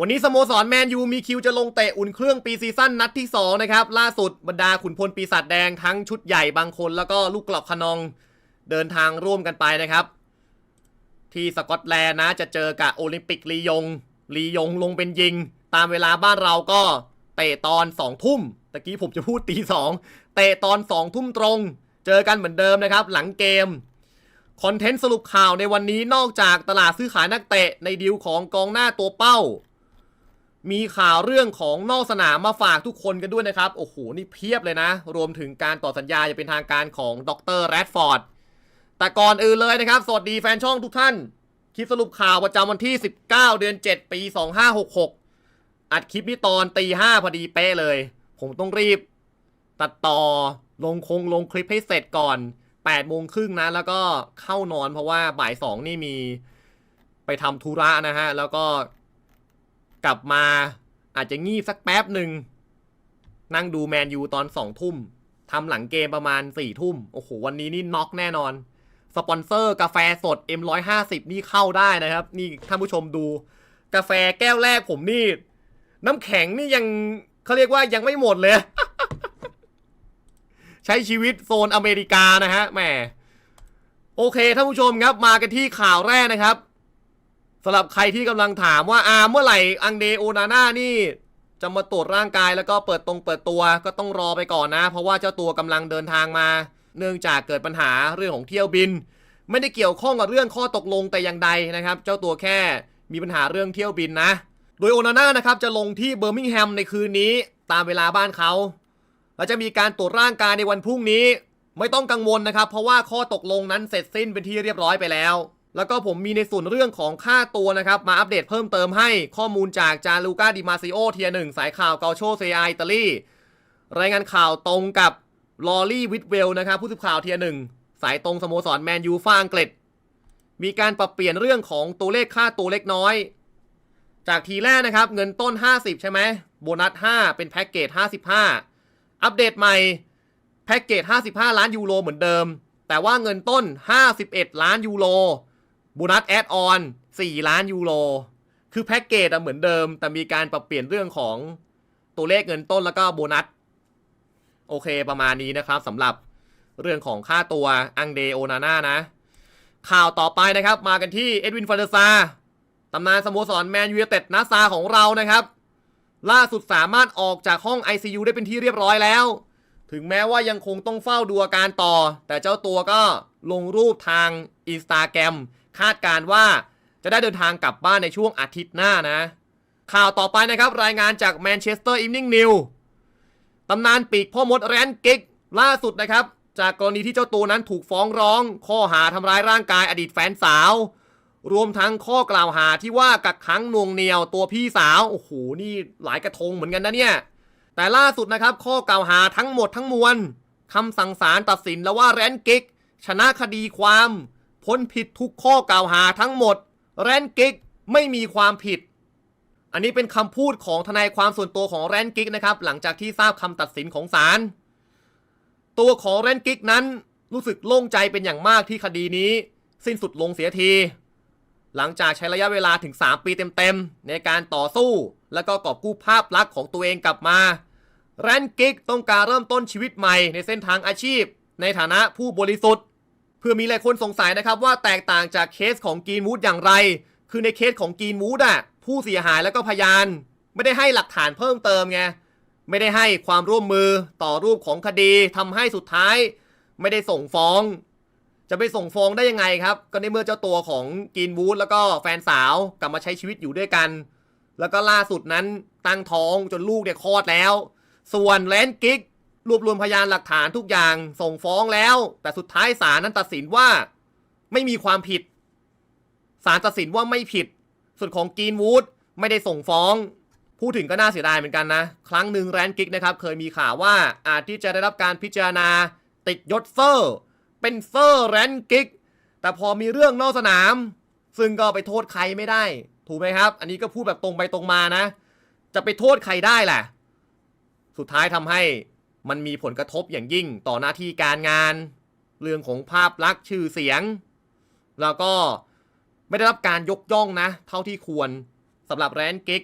วันนี้สโมสรแมนยูมีคิวจะลงเตะอุ่นเครื่องปีซีซั่นนัดที่ 2 นะครับ ล่าสุดบรรดาขุนพลปีศาจแดงทั้งชุดใหญ่บางคนแล้วก็ลูกกรอกขนองเดินทางร่วมกันไปนะครับ ที่สกอตแลนด์นะจะเจอกับโอลิมปิกลียงลียงลงเป็นยิง ตามเวลาบ้านเราก็เตะตอน2ทุ่มตะกี้ผมจะพูดตีสองเตะตอน2ทุ่มตรง เจอกันเหมือนเดิมนะครับ หลังเกมคอนเทนต์สรุปข่าวในวันนี้นอกจากตลาดซื้อขายนักเตะในดีลของกองหน้าตัวเป้า มีข่าวเรื่องของนอกสนามมาฝากทุกคนกันด้วยนะครับ โอ้โห นี่เพียบเลยนะ รวมถึงการต่อสัญญาจะเป็นทางการของดรแรดฟอร์ด แต่ก่อนอื่นเลยนะครับ สวัสดีแฟนช่องทุกท่าน คลิปสรุปข่าวประจำวันที่ 19 เดือน 7 ปี 2566 อัดคลิปนี้ตอนตีห้าพอดีเป๊ะเลย ผมต้องรีบ ตัดต่อลงคงลงคลิปให้เสร็จก่อน8โมงครึ่งนะ แล้วก็เข้านอนเพราะว่าบ่ายสองนี่มีไปทำธุระนะฮะ แล้วก็ กลับมาอาจจะงีบสักแป๊บหนึ่ง นั่งดูแมนยูตอนสองทุ่มทำหลังเกมประมาณสี่ทุ่ม โอ้โห วันนี้นี่น็อกแน่นอน สปอนเซอร์กาแฟสด M150 นี่เข้าได้นะครับ นี่ท่านผู้ชมดู กาแฟแก้วแรกผมนี่ น้ำแข็งนี่ยังเขาเรียกว่ายังไม่หมดเลย ใช้ชีวิตโซนอเมริกานะฮะแหมโอเคท่านผู้ชมครับมากันที่ข่าวแรกนะครับ สำหรับใครที่กำลังถามว่าอาเมื่อไหร่อังเดโอนาน่านี่จะมาตรวจร่างกายแล้วก็เปิดตรงเปิดตัวก็ต้องรอไปก่อนนะ เพราะว่าเจ้าตัวกำลังเดินทางมา เนื่องจากเกิดปัญหาเรื่องของเที่ยวบิน ไม่ได้เกี่ยวข้องกับเรื่องข้อตกลงแต่อย่างใดนะครับ เจ้าตัวแค่มีปัญหาเรื่องเที่ยวบินนะ โดยโอนาน่านะครับจะลงที่เบอร์มิงแฮมในคืนนี้ตามเวลาบ้านเขาและจะมีการตรวจร่างกายในวันพรุ่งนี้ ไม่ต้องกังวลนะครับ เพราะว่าข้อตกลงนั้นเสร็จสิ้นเป็นที่เรียบร้อยไปแล้ว แล้วก็ผมมีในส่วนเรื่องของค่าตัวนะครับ มาอัปเดตเพิ่มเติมให้ข้อมูลจากจาลูกาดิมาซิโอเทียหนึ่งสายข่าวเกาโชเซียอิตาลีรายงานข่าวตรงกับลอรี่วิทเวลนะครับผู้สื่อข่าวเทียหนึ่งสายตรงสโมสรแมนยูฟ่าอังกฤษมีการปรับเปลี่ยนเรื่องของตัวเลขค่าตัวเล็กน้อย จากทีแรกนะครับ เงินต้น 50 ใช่ไหมโบนัส 5 เป็นแพ็กเกจ 55 อัปเดตใหม่แพ็กเกจ 55 ล้านยูโรเหมือนเดิม แต่ว่าเงินต้น 51 ล้านยูโร โบนัสแอดออน4 ล้านยูโร คือแพ็กเกจอะเหมือนเดิม แต่มีการปรับเปลี่ยนเรื่องของตัวเลขเงินต้นแล้วก็โบนัส โอเคประมาณนี้นะครับสำหรับเรื่องของค่าตัวอังเดโอนาน่านะ ข่าวต่อไปนะครับ มากันที่เอ็ดวินฟานเดอร์ซาตำนานสโมสรแมนยู i เต็ดนาซาของเรานะครับ ล่าสุดสามารถออกจากห้อง ICU ได้เป็นที่เรียบร้อยแล้ว ถึงแม้ว่ายังคงต้องเฝ้าดูอาการต่อ แต่เจ้าตัวก็ลงรูปทางอินสตาแกรม คาดการ์ว่าจะได้เดินทางกลับบ้านในช่วงอาทิตย์หน้านะ ข่าวต่อไปนะครับ รายงานจากแมนเชสเตอร์อีฟนิ่งนิวตำนานปีกพ่อมดแรนกิกล่าสุดนะครับ จากกรณีที่เจ้าตัวนั้นถูกฟ้องร้อง ข้อหาทำร้ายร่างกายอดีตแฟนสาว รวมทั้งข้อกล่าวหาที่ว่ากักขังนวงเหนียวตัวพี่สาวโอ้โหนี่หลายกระทงเหมือนกันนะเนี่ยแต่ล่าสุดนะครับ ข้อกล่าวหาทั้งหมดทั้งมวลคำสั่งศาลตัดสินแล้วว่าแรนกิกชนะคดีความ พ้นผิดทุกข้อกล่าวหาทั้งหมด แรนกิกไม่มีความผิด อันนี้เป็นคำพูดของทนายความส่วนตัวของแรนกิกนะครับ หลังจากที่ทราบคำตัดสินของศาลตัวของแรนกิกนั้นรู้สึกโล่งใจเป็นอย่างมากที่คดีนี้ สิ้นสุดลงเสียที หลังจากใช้ระยะเวลาถึง 3 ปีเต็มๆ ในการต่อสู้ แล้วก็กอบกู้ภาพลักษณ์ของตัวเองกลับมาแรนกิกต้องการเริ่มต้นชีวิตใหม่ในเส้นทางอาชีพ ในฐานะผู้บริสุทธิ์ พื่อมีหลายคนสงสัยนะครับว่าแตกต่างจากเคสของกรีนวูดอย่างไร คือในเคสของกรีนวูดอะผู้เสียหายแล้วก็พยาน ไม่ได้ให้หลักฐานเพิ่มเติมไง ไม่ได้ให้ความร่วมมือต่อรูปของคดีทำให้สุดท้าย ไม่ได้ส่งฟ้อง จะไปส่งฟ้องได้ยังไงครับ ก็ในเมื่อเจ้าตัวของกรีนวูดแล้วก็แฟนสาวกลับมาใช้ชีวิตอยู่ด้วยกัน แล้วก็ล่าสุดนั้นตั้งท้องจนลูกเนี่ยคลอดแล้ว ส่วนแลนกิก รวบรวมพยานหลักฐานทุกอย่างส่งฟ้องแล้ว แต่สุดท้ายศาลนั้นตัดสินว่าไม่มีความผิดศาลตัดสินว่าไม่ผิด ส่วนของกรีนวูดไม่ได้ส่งฟ้อง พูดถึงก็น่าเสียดายเหมือนกันนะ ครั้งหนึ่งแรนกิกนะครับ เคยมีข่าวว่าอาจที่จะได้รับการพิจารณา ติดยศเซอร์ เป็นเซอร์แรนกิกแต่พอมีเรื่องนอกสนาม ซึ่งก็ไปโทษใครไม่ได้ ถูกไหมครับ อันนี้ก็พูดแบบตรงไปตรงมานะ จะไปโทษใครได้แหละ สุดท้ายทำให้ มันมีผลกระทบอย่างยิ่งต่อหน้าที่การงาน เรื่องของภาพลักษณ์ชื่อเสียง แล้วก็ไม่ได้รับการยกย่องนะ เท่าที่ควรสำหรับแรนกิก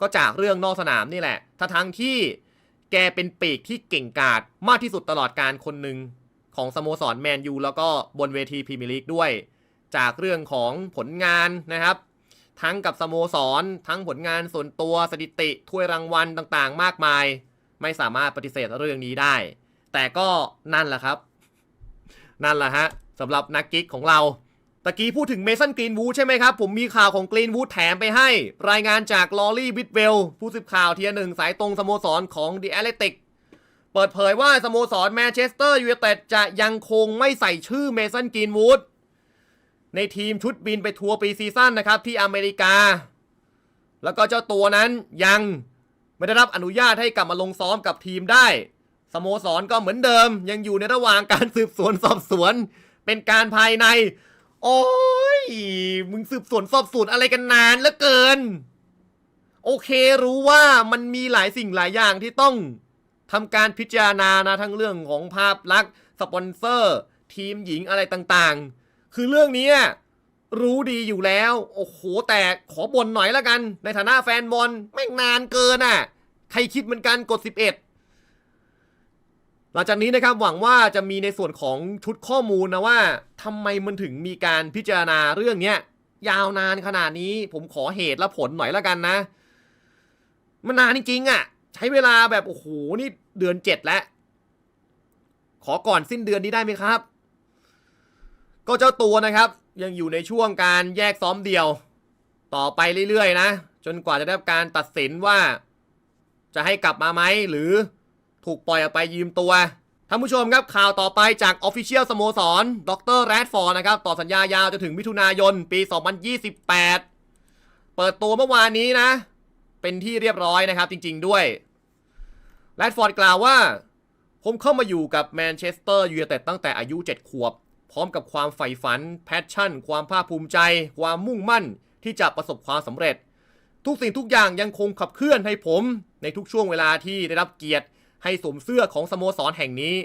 ก็จากเรื่องนอกสนามนี่แหละถ้าทั้งที่แกเป็นปีกที่เก่งกาจมากที่สุดตลอดการคนหนึ่งของสโมสรแมนยูแล้วก็บนเวทีพรีเมียร์ลีกด้วย จากเรื่องของผลงานนะครับ ทั้งกับสโมสร ทั้งผลงานส่วนตัวสถิติถ้วยรางวัลต่างๆ มากมาย ไม่สามารถปฏิเสธเรื่องนี้ได้ แต่ก็นั่นแหละครับ นั่นแหละฮะสำหรับนักกิ๊กของเราตะกี้พูดถึงเมสันกรีนวูดใช่ไหมครับ ผมมีข่าวของกรีนวูดแถมไปให้ รายงานจากลอรี่วิทเวลผู้สืบข่าวเทียหนึ่งสายตรงสโมสรของดีแอตเลติกเปิดเผยว่าสโมสรแมนเชสเตอร์ยูไนเต็ดจะยังคงไม่ใส่ชื่อเมสันกรีนวูดในทีมชุดบินไปทัวร์ปีซีซั่นนะครับที่อเมริกา แล้วก็เจ้าตัวนั้นยัง ไม่ได้รับอนุญาตให้กลับมาลงซ้อมกับทีมได้ สโมสรก็เหมือนเดิม ยังอยู่ในระหว่างการสืบสวนสอบสวน เป็นการภายใน โอ้ย มึงสืบสวนสอบสวนอะไรกันนานเหลือเกิน โอเครู้ว่ามันมีหลายสิ่งหลายอย่างที่ต้องทำการพิจารณานะทั้งเรื่องของภาพลักษณ์สปอนเซอร์ ทีมหญิงอะไรต่างๆ คือเรื่องนี้ รู้ดีอยู่แล้ว โอ้โห แต่ขอบ่นหน่อยละกัน ในฐานะแฟนบอลแม่นานเกินอะ ใครคิดเหมือนกันกด 11 หลังจากนี้นะครับหวังว่าจะมีในส่วนของชุดข้อมูลนะว่าทำไมมันถึงมีการพิจารณาเรื่องเนี้ยยาวนานขนาดนี้ ผมขอเหตุและผลหน่อยละกันนะ มันนานจริงๆอะ่ะ ใช้เวลาแบบโอ้โหนี่เดือนเจ็ดแล้ว ขอก่อนสิ้นเดือนนี้ได้ไหมครับ ก็เจ้าตัวนะครับ ยังอยู่ในช่วงการแยกซ้อมเดียว ต่อไปเรื่อยๆ นะ จนกว่าจะได้รับการตัดสินว่า จะให้กลับมาไหมหรือถูกปล่อยออกไปยืมตัวท่านผู้ชมครับข่าวต่อไปจาก Official สโมสร ดรแรดฟอร์ดนะครับต่อสัญญายาวจนถึงมิถุนายนปี 2028 เปิดตัวเมื่อวานนี้นะ เป็นที่เรียบร้อยนะครับจริง ๆ ด้วยแรดฟอร์ดกล่าวว่า ผมเข้ามาอยู่กับแมนเชสเตอร์ยูไนเต็ดตั้งแต่อายุ 7 ขวบ พร้อมกับความใฝ่ฝัน แพชชั่น ความภาคภูมิใจ ความมุ่งมั่นที่จะประสบความสำเร็จ ทุกสิ่งทุกอย่างยังคงขับเคลื่อนให้ผม ในทุกช่วงเวลาที่ได้รับเกียรติให้สวมเสื้อของสโมสรแห่งนี้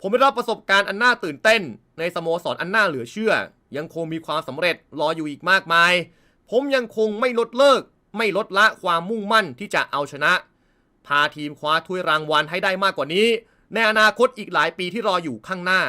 ผมได้รับประสบการณ์อันน่าตื่นเต้น ในสโมสรอันน่าเหลือเชื่อ ยังคงมีความสำเร็จรออยู่อีกมากมาย ผมยังคงไม่ลดเลิก ไม่ลดละความมุ่งมั่นที่จะเอาชนะ พาทีมคว้าถ้วยรางวัลให้ได้มากกว่านี้ ในอนาคตอีกหลายปีที่รออยู่ข้างหน้า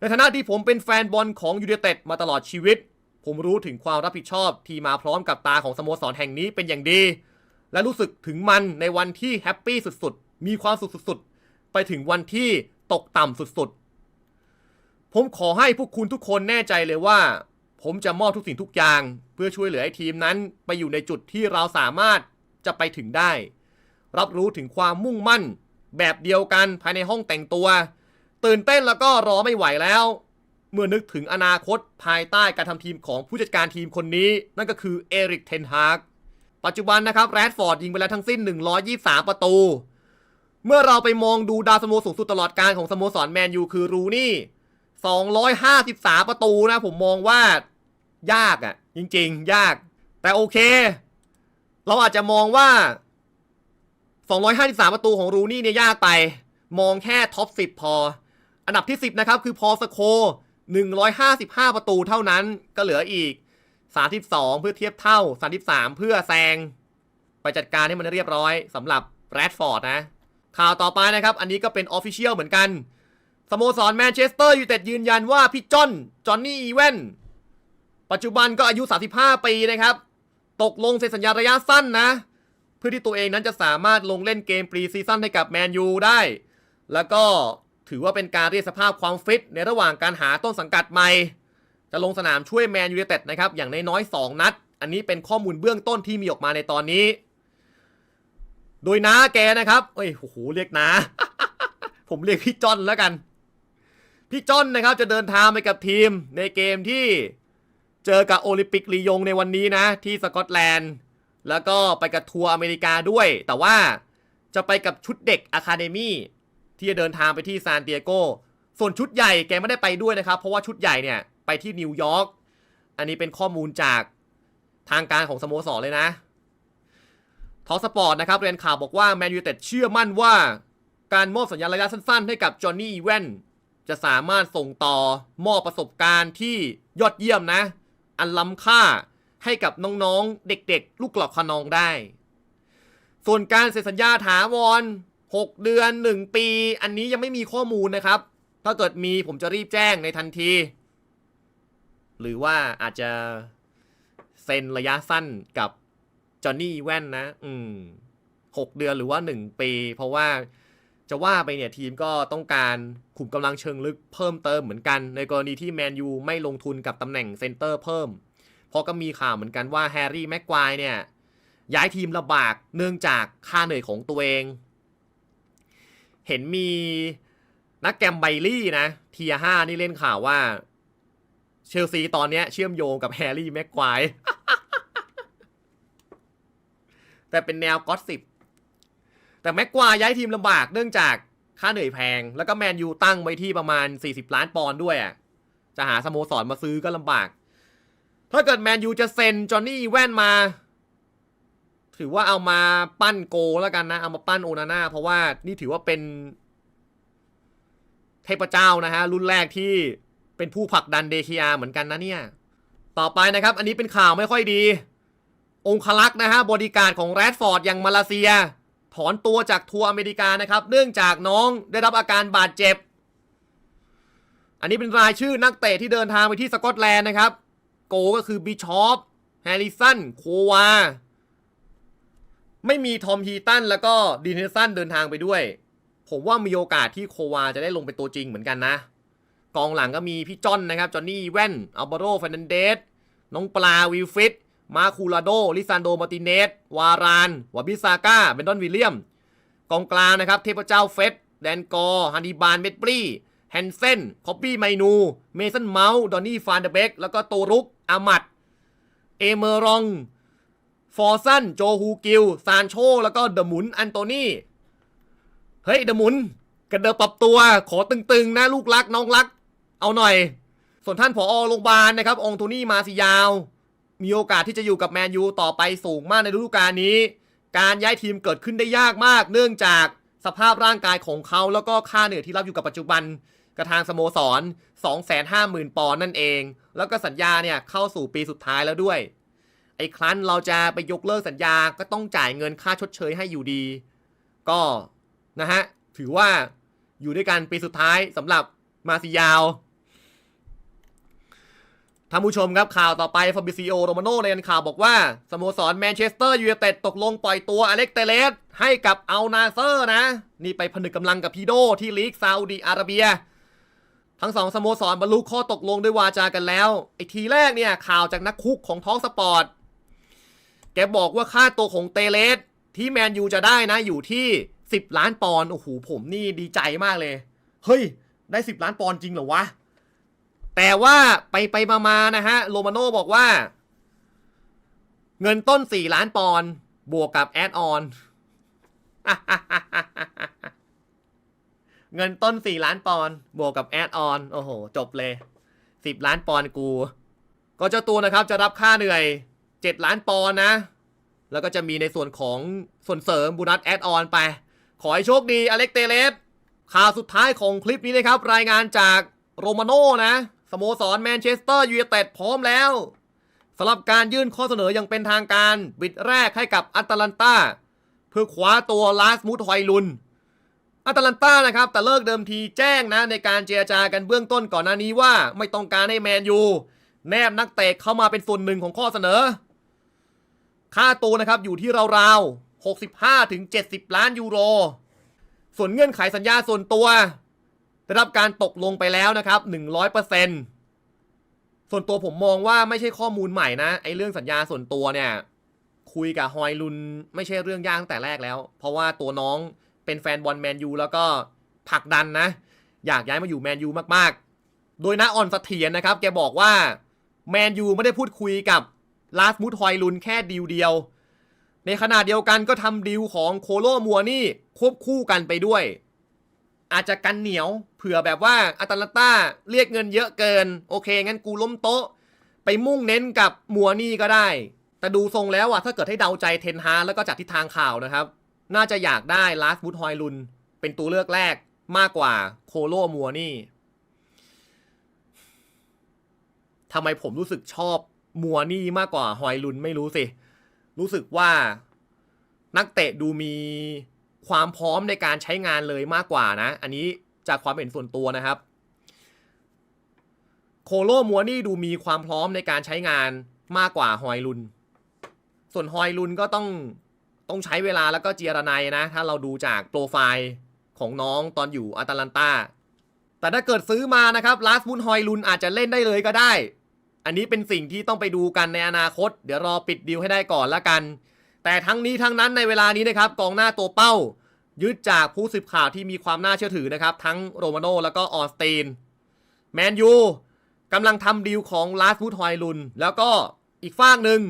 ในฐานะที่ผมเป็นแฟนบอลของยูไนเต็ดมาตลอดชีวิต ผมรู้ถึงความรับผิดชอบที่มาพร้อมกับตาของสโมสรแห่งนี้เป็นอย่างดี และรู้สึกถึงมันในวันที่แฮปปี้สุดๆ มีความสุขสุดๆ ไปถึงวันที่ตกต่ำสุดๆ ผมขอให้พวกคุณทุกคนแน่ใจเลยว่า ผมจะมอบทุกสิ่งทุกอย่าง เพื่อช่วยเหลือให้ทีมนั้นไปอยู่ในจุดที่เราสามารถจะไปถึงได้ รับรู้ถึงความมุ่งมั่น แบบเดียวกันภายในห้องแต่งตัว ตื่นเต้นแล้วก็รอไม่ไหวแล้ว เมื่อนึกถึงอนาคตภายใต้การทำทีมของผู้จัดการทีมคนนี้ นั่นก็คือเอริกเทนฮากปัจจุบันนะครับแรดฟอร์ดยิงไปแล้วทั้งสิ้น 123 ประตู เมื่อเราไปมองดูดาวสโมสูงสุดตลอดการของสโมสรแมนยูคือรูนี่ 253 ประตูนะผมมองว่ายากอะ่ะ จริง ๆ ยาก แต่โอเค เราอาจจะมองว่า 253 ประตูของรูนี่เนี่ยยากไป มองแค่ท็อป 10 พอ อันดับที่ 10 นะครับ คือพอสโค 155 ประตูเท่านั้นก็เหลืออีก 32 เพื่อเทียบเท่า 33 เพื่อแซง ไปจัดการให้มันเรียบร้อยสำหรับแรดฟอร์ดนะ ข่าวต่อไปนะครับ อันนี้ก็เป็นออฟฟิเชียลเหมือนกัน สโมสรแมนเชสเตอร์ยูไนเต็ดยืนยันว่าพี่จอนจอห์นนี่อีเวนปัจจุบันก็อายุ 35 ปีนะครับ ตกลงเซ็นสัญญาระยะสั้นนะ เพื่อที่ตัวเองนั้นจะสามารถลงเล่นเกมปรีซีซั่นให้กับแมนยูได้ แล้วก็ ถือว่าเป็นการเรียกสภาพความฟิตในระหว่างการหาต้นสังกัดใหม่ จะลงสนามช่วยแมนยูไนเต็ดนะครับ อย่างน้อยๆ2นัด อันนี้เป็นข้อมูลเบื้องต้นที่มีออกมาในตอนนี้ โดยน้าแกนะครับเอ้ยโอ้โหเรียกน้าผมเรียกพี่จอนแล้วกัน พี่จอนนะครับจะเดินทางไปกับทีมในเกมที่เจอกับโอลิมปิกลียงในวันนี้นะ ที่สกอตแลนด์ แล้วก็ไปกับทัวร์อเมริกาด้วย แต่ว่าจะไปกับชุดเด็กอะคาเดมี่ ที่จะเดินทางไปที่ซานเตียโกส่วนชุดใหญ่แกไม่ได้ไปด้วยนะครับ เพราะว่าชุดใหญ่เนี่ยไปที่นิวยอร์กอันนี้เป็นข้อมูลจากทางการของสโมสรเลยนะทอสปอร์ตนะครับเรียนข่าวบอกว่าแมนยูเต็ดเชื่อมั่นว่า การมอบสัญญาระยะสั้นๆ ให้กับจอห์นนี่อีเวนจะสามารถส่งต่อมอบประสบการณ์ที่ยอดเยี่ยมนะ อันล้ำค่าให้กับน้องๆ เด็กๆ ลูกกรอกขนองได้ ส่วนการเซ็นสัญญาถาวร 6 เดือน 1 ปี อันนี้ยังไม่มีข้อมูลนะครับ ถ้าเกิดมีผมจะรีบแจ้งในทันที หรือว่าอาจจะเซ็นระยะสั้นกับจอห์นนี่แว่นนะ อืมหกเดือนหรือว่า 1 ปี เพราะว่าจะว่าไปเนี่ยทีมก็ต้องการขุมกำลังเชิงลึกเพิ่มเติมเหมือนกัน ในกรณีที่แมนยูไม่ลงทุนกับตำแหน่งเซนเตอร์เพิ่ม เพราะก็มีข่าวเหมือนกันว่าแฮร์รี่แม็กควายเนี่ย ย้ายทีมลำบากเนื่องจากค่าเหนื่อยของตัวเอง เห็นมีนักแกมไบลี่นะเทียห้านี่เล่นข่าวว่า เชลซีตอนเนี้ยเชื่อมโยงกับแฮร์รี่แม็กควายแต่เป็นแนวก็อตสิบแต่แม็กควายย้ายทีมลำบากเนื่องจากค่าเหนื่อยแพง แล้วก็แมนยูตั้งไว้ที่ประมาณ 40 ล้านปอนด์ด้วยอะจะหาสโมสรมาซื้อก็ลำบาก ถ้าเกิดแมนยูจะเซ็นจอห์นนี่แว่นมา ถือว่าเอามาปั้นโกแล้วกันนะ เอามาปั้นโอนาน่าเพราะว่านี่ถือว่าเป็นเทพเจ้านะฮะ รุ่นแรกที่เป็นผู้ผลักดันเดคิอาเหมือนกันนะเนี่ย ต่อไปนะครับ อันนี้เป็นข่าวไม่ค่อยดี องคลักษ์นะฮะบริการของแรดฟอร์ดอย่างมาเลเซีย ถอนตัวจากทัวร์อเมริกานะครับ เนื่องจากน้องได้รับอาการบาดเจ็บ อันนี้เป็นรายชื่อนักเตะที่เดินทางไปที่สกอตแลนด์นะครับ โกก็คือบิชอปแฮร์ริสัน โควา ไม่มีทอมฮีตันแล้วก็ดีนเนสันเดินทางไปด้วย ผมว่ามีโอกาสที่โควาจะได้ลงเป็นตัวจริงเหมือนกันนะ กองหลังก็มีพี่จอนนะครับ จอห์นนี่แว่นอัลบาโรฟนันเดส น้องปลาวิลฟิต มาคูลาโด ลิซานโด มาร์ติเนส วาราน วาบิซาก้า เบนดอนวิลเลียม กองกลางนะครับ เทพเจ้าเฟสแดนกอฮันนิบาลเมดบรีแฮนเซน คอปปี้ไมนู เมสันเมาส์ ดอนนี่ ฟานเดเบก แล้วก็โตรุกอามัด เอเมอรอง ฟอร์ซันโจฮูกิลซานโช แล้วก็เดอะมุนอันโตนี่เฮ้ยเดอะมุนกระเดอปรับตัวขอตึงๆนะลูกรักน้องรัก เอาหน่อย ส่วนท่านผอโรงพยาบาลนะครับ องโทนี่มาซิยาว มีโอกาสที่จะอยู่กับแมนยูต่อไปสูงมากในฤดูกาลนี้ การย้ายทีมเกิดขึ้นได้ยากมาก เนื่องจากสภาพร่างกายของเขาแล้วก็ค่าเหนื่อยที่รับอยู่กับปัจจุบันกระทางสโมสร 250,000 ปอนด์นั่นเอง แล้วก็สัญญาเนี่ยเข้าสู่ปีสุดท้ายแล้วด้วย ไอ้ครั้นเราจะไปยกเลิกสัญญาก็ต้องจ่ายเงินค่าชดเชยให้อยู่ดี ก็นะฮะถือว่าอยู่ด้วยกันปีสุดท้ายสำหรับมาซิยาวท่านผู้ชมครับข่าวต่อไปฟาบิซิโอโรมาโนในข่าวบอกว่าสโมสรแมนเชสเตอร์ยูไนเต็ดตกลงปล่อยตัวอเล็กเตเลสให้กับอัลนาเซอร์นะ นี่ไปผนึกกำลังกับพีโดที่ลีกซาอุดีอาระเบีย ทั้งสองสโมสรบรรลุข้อตกลงด้วยวาจากันแล้วไอทีแรกเนี่ยข่าวจากนักคุกของท้องสปอร์ต แกบอกว่าค่าตัวของเตเลสที่แมนยูจะได้นะอยู่ที่ 10 ล้านปอนด์โอ้โหผมนี่ดีใจมากเลย เฮ้ย ได้ 10 ล้านปอนด์จริงเหรอวะ แต่ว่าไปไปมามานะฮะ โรมาโน่บอกว่า เงินต้น 4 ล้านปอนด์บวกกับแอดออนเงินต้น 4 ล้านปอนด์บวกกับแอดออนโอ้โห จบเลย 10 ล้านปอนด์กู ก็เจ้าตัวนะครับจะรับค่าเหนื่อย 7 ล้านปอนด์นะ แล้วก็จะมีในส่วนของส่วนเสริมบูนัสแอดออนไป ขอให้โชคดีอเล็กเตเลสข่าวสุดท้ายของคลิปนี้นะครับ รายงานจากโรมาโน่นะสโมสรแมนเชสเตอร์ยูไนเต็ดพร้อมแล้วสำหรับการยื่นข้อเสนออย่างเป็นทางการบิดแรกให้กับอัตแลนตาเพื่อคว้าตัวลาสมูทฮอยลุนอัตแลนตานะครับ แต่เลิกเดิมทีแจ้งนะ ในการเจรจากันเบื้องต้นก่อนหน้านี้ว่า ไม่ต้องการให้แมนยูแนบนักเตะเข้ามาเป็นส่วนหนึ่งของข้อเสนอ ค่าตัวนะครับอยู่ที่ราวๆ 65ถึง70 ล้านยูโร ส่วนเงื่อนไขสัญญาส่วนตัว ได้รับการตกลงไปแล้วนะครับ100%ส่วนตัวผมมองว่าไม่ใช่ข้อมูลใหม่นะไอ้เรื่องสัญญาส่วนตัวเนี่ย คุยกับฮอยลุนไม่ใช่เรื่องยากตั้งแต่แรกแล้ว เพราะว่าตัวน้องเป็นแฟนบอลแมนยูแล้วก็ผลักดันนะ อยากย้ายมาอยู่แมนยูมากๆ โดยนะออนสเสถียรนะครับ แกบอกว่าแมนยูไม่ได้พูดคุยกับ ลาสมูทอยลุนแค่ดีลเดียว ในขณะเดียวกันก็ทำดีลของโคโลมัวนี่ควบคู่กันไปด้วย อาจจะกันเหนียว เผื่อแบบว่าอาตลันตาเรียกเงินเยอะเกิน โอเค งั้นกูล้มโต๊ะ ไปมุ่งเน้นกับมัวนี่ก็ได้ แต่ดูทรงแล้วอะถ้าเกิดให้เดาใจเทนฮาร์แล้วก็จากทิศทางข่าวนะครับ น่าจะอยากได้ลาสบูทอยลุนเป็นตัวเลือกแรกมากกว่าโคโลมัวนี่ทำไมผมรู้สึกชอบ มัวนี่มากกว่าฮอยลุนไม่รู้สิ รู้สึกว่านักเตะดูมีความพร้อมในการใช้งานเลยมากกว่านะ อันนี้จากความเห็นส่วนตัวนะครับ โคโลมัวนี่ดูมีความพร้อมในการใช้งานมากกว่าฮอยลุน ส่วนฮอยลุนก็ต้องต้องใช้เวลาแล้วก็เจียรนายนะ ถ้าเราดูจากโปรไฟล์ของน้องตอนอยู่อาตาลันตาแต่ถ้าเกิดซื้อมานะครับลาสมุนฮอยลุนอาจจะเล่นได้เลยก็ได้ อันนี้เป็นสิ่งที่ต้องไปดูกันในอนาคต เดี๋ยวรอปิดดีลให้ได้ก่อนละกัน แต่ทั้งนี้ทั้งนั้นในเวลานี้นะครับกองหน้าตัวเป้า ยึดจากผู้สืบข่าวที่มีความน่าเชื่อถือนะครับ ทั้งโรมาโนแล้วก็ออสตีนแมนยูกำลังทำดีลของลาสบูทฮอยลุน แล้วก็อีกฝากหนึ่ง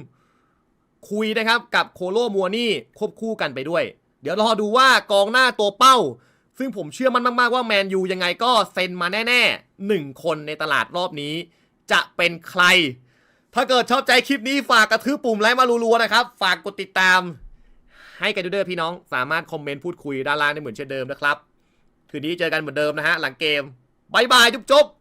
คุยนะครับกับโคโลมัวนี่ควบคู่กันไปด้วย เดี๋ยวรอดูว่ากองหน้าตัวเป้า ซึ่งผมเชื่อมันมาก ๆ ว่าแมนยูยังไงก็เซ็นมาแน่ๆหนึ่งคนในตลาดรอบนี้ จะเป็นใคร ถ้าเกิดชอบใจคลิปนี้ฝากกระทืบปุ่มไลค์มารัวๆนะครับ ฝากกดติดตาม ให้กันด้วยเด้อพี่น้องสามารถคอมเมนต์พูดคุยด้านล่างได้เหมือนเช่นเดิมนะครับ คืนนี้เจอกันเหมือนเดิมนะฮะหลังเกมบายบายจุ๊บๆ